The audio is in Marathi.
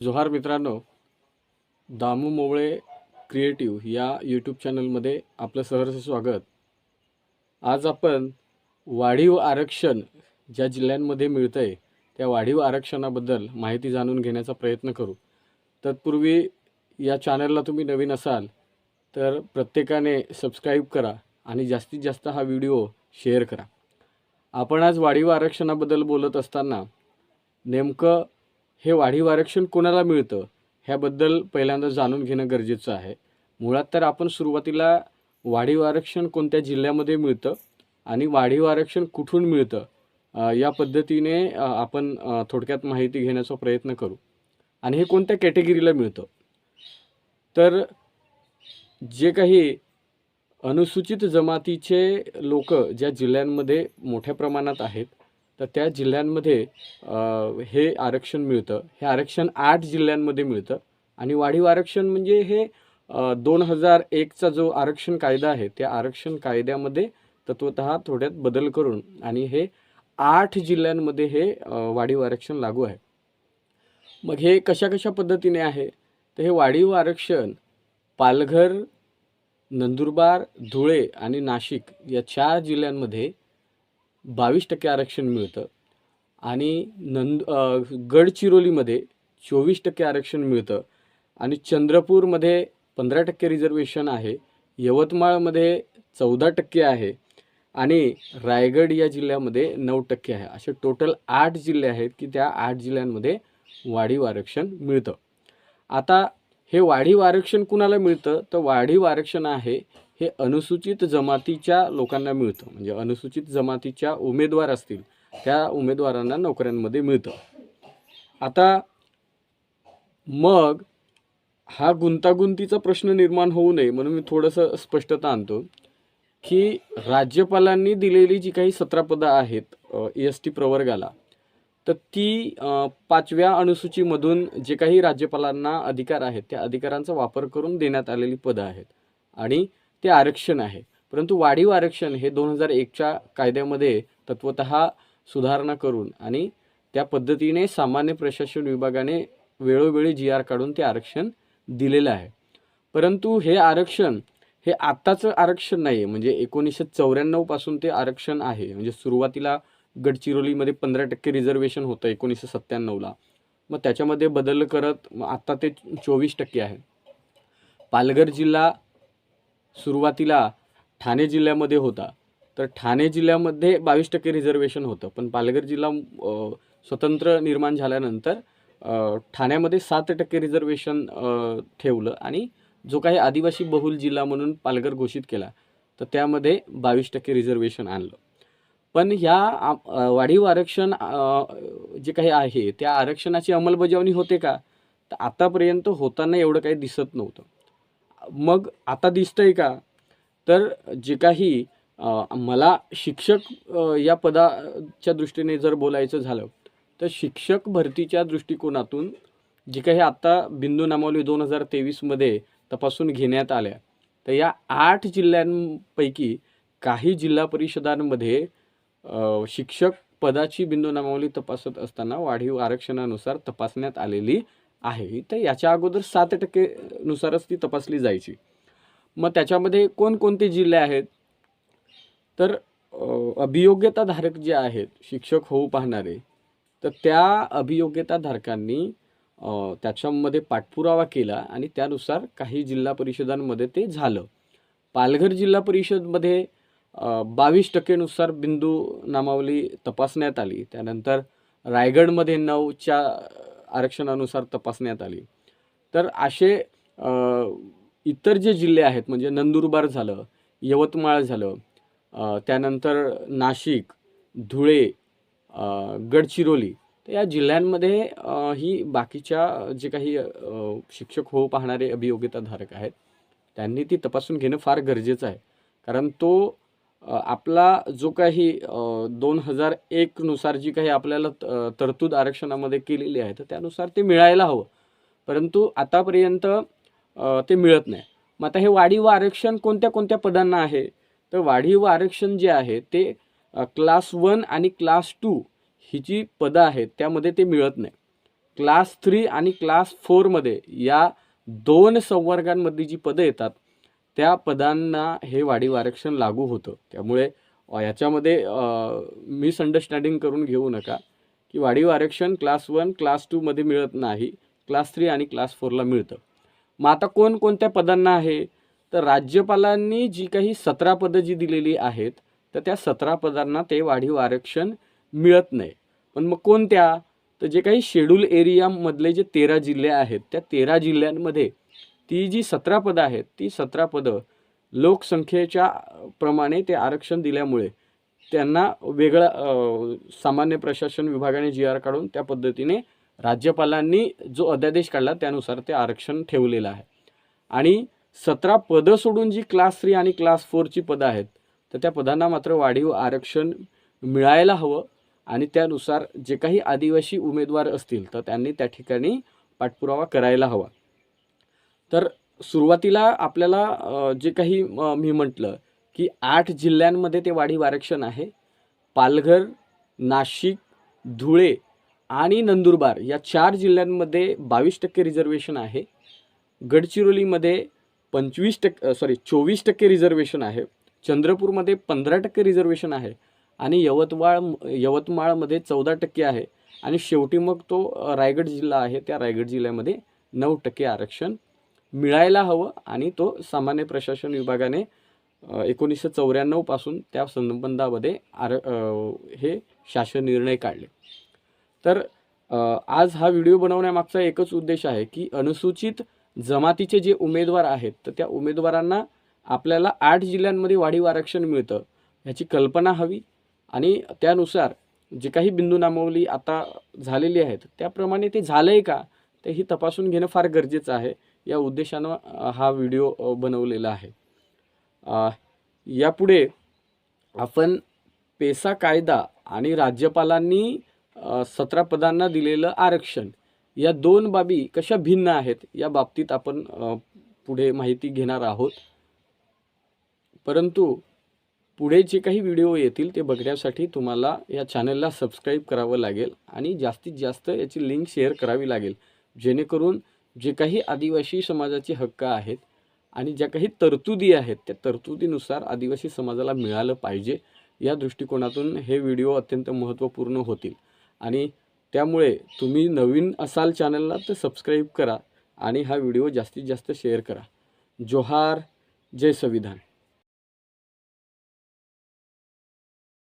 जोहार मित्रांनो दामू मोवळे क्रिएटिव्ह या यूट्यूब चॅनलमध्ये आपलं सहर्ष स्वागत. आज आपण वाढीव आरक्षण ज्या जिल्ह्यांमध्ये मिळतं आहे त्या वाढीव आरक्षणाबद्दल माहिती जाणून घेण्याचा प्रयत्न करू. तत्पूर्वी या चॅनलला तुम्ही नवीन असाल तर प्रत्येकाने सबस्क्राईब करा आणि जास्तीत जास्त हा व्हिडिओ शेअर करा. आपण आज वाढीव आरक्षणाबद्दल बोलत असताना नेमकं हे वाढीव आरक्षण कोणाला मिळतं ह्याबद्दल पहिल्यांदा जाणून घेणं गरजेचं आहे. मुळात तर आपण सुरुवातीला वाढीव आरक्षण कोणत्या जिल्ह्यामध्ये मिळतं आणि वाढीव आरक्षण कुठून मिळतं या पद्धतीने आपण थोडक्यात माहिती घेण्याचा प्रयत्न करू. आणि हे कोणत्या कॅटेगरीला मिळतं? तर जे काही अनुसूचित जमातीचे लोक ज्या जिल्ह्यांमध्ये मोठ्या प्रमाणात आहेत तर त्या जिल्ह्यांमध्ये हे आरक्षण मिळतं. हे आरक्षण आठ जिल्ह्यांमध्ये मिळतं. आणि वाढीव आरक्षण म्हणजे हे दोन हजार एकचा जो आरक्षण कायदा आहे त्या आरक्षण कायद्यामध्ये तत्वत थोड्यात बदल करून आणि हे आठ जिल्ह्यांमध्ये हे वाढीव आरक्षण लागू आहे. मग हे कशा कशा पद्धतीने आहे? तर हे वाढीव आरक्षण पालघर नंदुरबार धुळे आणि नाशिक या चार जिल्ह्यांमध्ये बावीस टक्के आरक्षण मिळतं आणि नंद गडचिरोलीमध्ये चोवीस टक्के आरक्षण मिळतं आणि चंद्रपूरमध्ये पंधरा टक्के रिझर्वेशन आहे यवतमाळमध्ये चौदा टक्के आहे आणि रायगड या जिल्ह्यामध्ये नऊ टक्के आहे. असे टोटल आठ जिल्हे आहेत की त्या आठ जिल्ह्यांमध्ये वाढीव आरक्षण मिळतं. आता हे वाढीव आरक्षण कुणाला मिळतं? तर वाढीव आरक्षण आहे हे अनुसूचित जमातीच्या लोकांना मिळतं. म्हणजे अनुसूचित जमातीच्या उमेदवार असतील त्या उमेदवारांना नोकऱ्यांमध्ये मिळतं. आता मग हा गुंतागुंतीचा प्रश्न निर्माण होऊ नये म्हणून मी थोडंसं स्पष्टता आणतो की राज्यपालांनी दिलेली जी काही सतरा पदं आहेत ए एस टी प्रवर्गाला तर ती पाचव्या अनुसूचीमधून जे काही राज्यपालांना अधिकार आहेत त्या अधिकारांचा वापर करून देण्यात आलेली पदं आहेत. आणि ते आरक्षण आहे. परंतु वाढीव आरक्षण हे दोन हजार एकच्या कायद्यामध्ये तत्वत सुधारणा करून आणि त्या पद्धतीने सामान्य प्रशासन विभागाने वेळोवेळी जी आर काढून ते आरक्षण दिलेलं आहे. परंतु हे आरक्षण हे आत्ताचं आरक्षण नाही आहे म्हणजे एकोणीसशे चौऱ्याण्णवपासून ते आरक्षण आहे. म्हणजे सुरुवातीला गडचिरोलीमध्ये पंधरा टक्के रिझर्वेशन होतं एकोणीसशे सत्त्याण्णवला. मग त्याच्यामध्ये बदल करत मग आत्ता ते चोवीस टक्के आहे. पालघर जिल्हा सुरुवातीला ठाणे जिल्ह्यामध्ये होता. तर ठाणे जिल्ह्यामध्ये बावीस टक्के रिझर्वेशन होतं. पण पालघर जिल्हा स्वतंत्र निर्माण झाल्यानंतर ठाण्यामध्ये सात टक्के रिझर्वेशन ठेवलं आणि जो काही आदिवासी बहुल जिल्हा म्हणून पालघर घोषित केला तर त्यामध्ये बावीस टक्के रिझर्वेशन आणलं. पण ह्या वाढीव आरक्षण जे काही आहे त्या आरक्षणाची अंमलबजावणी होते का? तर आतापर्यंत होताना एवढं काही दिसत नव्हतं. मग आता दिसतंय का? तर जे काही मला शिक्षक या पदाच्या दृष्टीने जर बोलायचं झालं तर शिक्षक भरतीच्या दृष्टिकोनातून जे काही आत्ता बिंदू नामावली दोन हजार तेवीसमध्ये तपासून घेण्यात आल्या तर या आठ जिल्ह्यांपैकी काही जिल्हा परिषदांमध्ये शिक्षक पदाची बिंदू नामावली तपासत असताना वाढीव आरक्षणानुसार तपासण्यात आलेली आहे. तर याच्या अगोदर सात टक्केनुसारच ती तपासली जायची. मग त्याच्यामध्ये कोणकोणते जिल्हे आहेत? तर अभियोग्यताधारक जे आहेत शिक्षक होऊ पाहणारे तर त्या अभियोग्यताधारकांनी त्याच्यामध्ये पाठपुरावा केला आणि त्यानुसार काही जिल्हा परिषदांमध्ये ते झालं. पालघर जिल्हा परिषदमध्ये बावीस टक्केनुसार बिंदू नामावली तपासण्यात आली. त्यानंतर रायगडमध्ये नऊच्या आरक्षणानुसार तपासण्यात आली. तर असे इतर जे जिल्हे आहेत म्हणजे नंदुरबार झालं यवतमाळ झालं त्यानंतर नाशिक धुळे गडचिरोली तर या जिल्ह्यांमध्ये ही बाकीच्या जे काही शिक्षक होऊ पाहणारे अभियोग्यताधारक आहेत त्यांनी ती तपासून घेणं फार गरजेचं आहे. कारण तो आपला जो काही दोन हजार एकनुसार जी काही आपल्याला त- तरतूद आरक्षणामध्ये केलेली आहे तर त्यानुसार ते मिळायला हवं. परंतु आतापर्यंत ते मिळत नाही. मग आता हे वाढीव आरक्षण कोणत्या कोणत्या पदांना आहे? तर वाढीव आरक्षण जे आहे ते क्लास वन आणि क्लास टू ही जी पदं आहेत त्यामध्ये ते मिळत नाही. क्लास थ्री आणि क्लास फोरमध्ये या दोन संवर्गांमधली जी पदं येतात त्या पदांना हे वाढीव आरक्षण लागू होतं. त्यामुळे याच्यामध्ये मिसअंडरस्टँडिंग करून घेऊ नका की वाढीव आरक्षण क्लास वन क्लास टूमध्ये मिळत नाही. क्लास थ्री आणि क्लास फोरला मिळतं. मग आता कोणकोणत्या पदांना आहे? तर राज्यपालांनी जी काही सतरा पदं जी दिलेली आहेत तर त्या सतरा पदांना ते वाढीव आरक्षण मिळत नाही. पण मग कोणत्या? तर जे काही शेड्यूल एरियामधले जे तेरा जिल्हे आहेत त्या तेरा जिल्ह्यांमध्ये ती जी सतरा पदं आहेत ती सतरा पदं लोकसंख्येच्या प्रमाणे ते आरक्षण दिल्यामुळे त्यांना वेगळा सामान्य प्रशासन विभागाने जी आर काढून त्या पद्धतीने राज्यपालांनी जो अध्यादेश काढला त्यानुसार ते आरक्षण ठेवलेलं आहे. आणि सतरा पदं सोडून जी क्लास थ्री आणि क्लास फोरची पदं आहेत तर त्या पदांना मात्र वाढीव आरक्षण मिळायला हवं आणि त्यानुसार जे काही आदिवासी उमेदवार असतील तर त्यांनी त्या ठिकाणी पाठपुरावा करायला हवा. तर सुरुवातीला आपल्याला जे काही मी म्हटलं की आठ जिल्ह्यांमध्ये ते वाढीव आरक्षण आहे. पालघर नाशिक धुळे आणि नंदुरबार या चार जिल्ह्यांमध्ये बावीस टक्के रिझर्वेशन आहे. गडचिरोलीमध्ये पंचवीस टक्के सॉरी चोवीस टक्के रिझर्वेशन आहे. चंद्रपूरमध्ये पंधरा टक्के रिझर्वेशन आहे आणि यवतमाळ यवतमाळमध्ये चौदा टक्के आहे. आणि शेवटी मग तो रायगड जिल्हा आहे. त्या रायगड जिल्ह्यामध्ये नऊ टक्के आरक्षण मिळायला हवं आणि तो सामान्य प्रशासन विभागाने एकोणीसशे चौऱ्याण्णवपासून त्या संबंधामध्ये आर हे शासन निर्णय काढले. तर आज हा व्हिडिओ बनवण्यामागचा एकच उद्देश आहे की अनुसूचित जमातीचे जे उमेदवार आहेत तर त्या उमेदवारांना आपल्याला आठ जिल्ह्यांमध्ये वाढीव आरक्षण मिळतं ह्याची कल्पना हवी आणि त्यानुसार जे काही बिंदू नामावली आता झालेली आहेत त्याप्रमाणे ते झालं आहे का ते ही तपासून घेणं फार गरजेचं आहे. या उद्देशानं हा व्हिडिओ बनवलेला आहे. यापुढे आपण पेसा कायदा आणि राज्यपालांनी सतरा पदांना दिलेलं आरक्षण या दोन बाबी कशा भिन्न आहेत या बाबतीत आपण पुढे माहिती घेणार आहोत. परंतु पुढे जे काही व्हिडिओ येतील ते बघण्यासाठी तुम्हाला या चॅनलला सबस्क्राईब करावं लागेल आणि जास्तीत जास्त याची लिंक शेअर करावी लागेल जेणेकरून जे काही आदिवासी समाजाचे हक्क आहेत आणि ज्या काही तरतुदी आहेत त्या तरतुदीनुसार आदिवासी समाजाला मिळालं पाहिजे या दृष्टिकोनातून हे व्हिडिओ अत्यंत महत्त्वपूर्ण होतील. आणि त्यामुळे तुम्ही नवीन असाल चॅनलला तर सबस्क्राईब करा आणि हा व्हिडिओ जास्तीत जास्त शेअर करा. जोहार जय संविधान.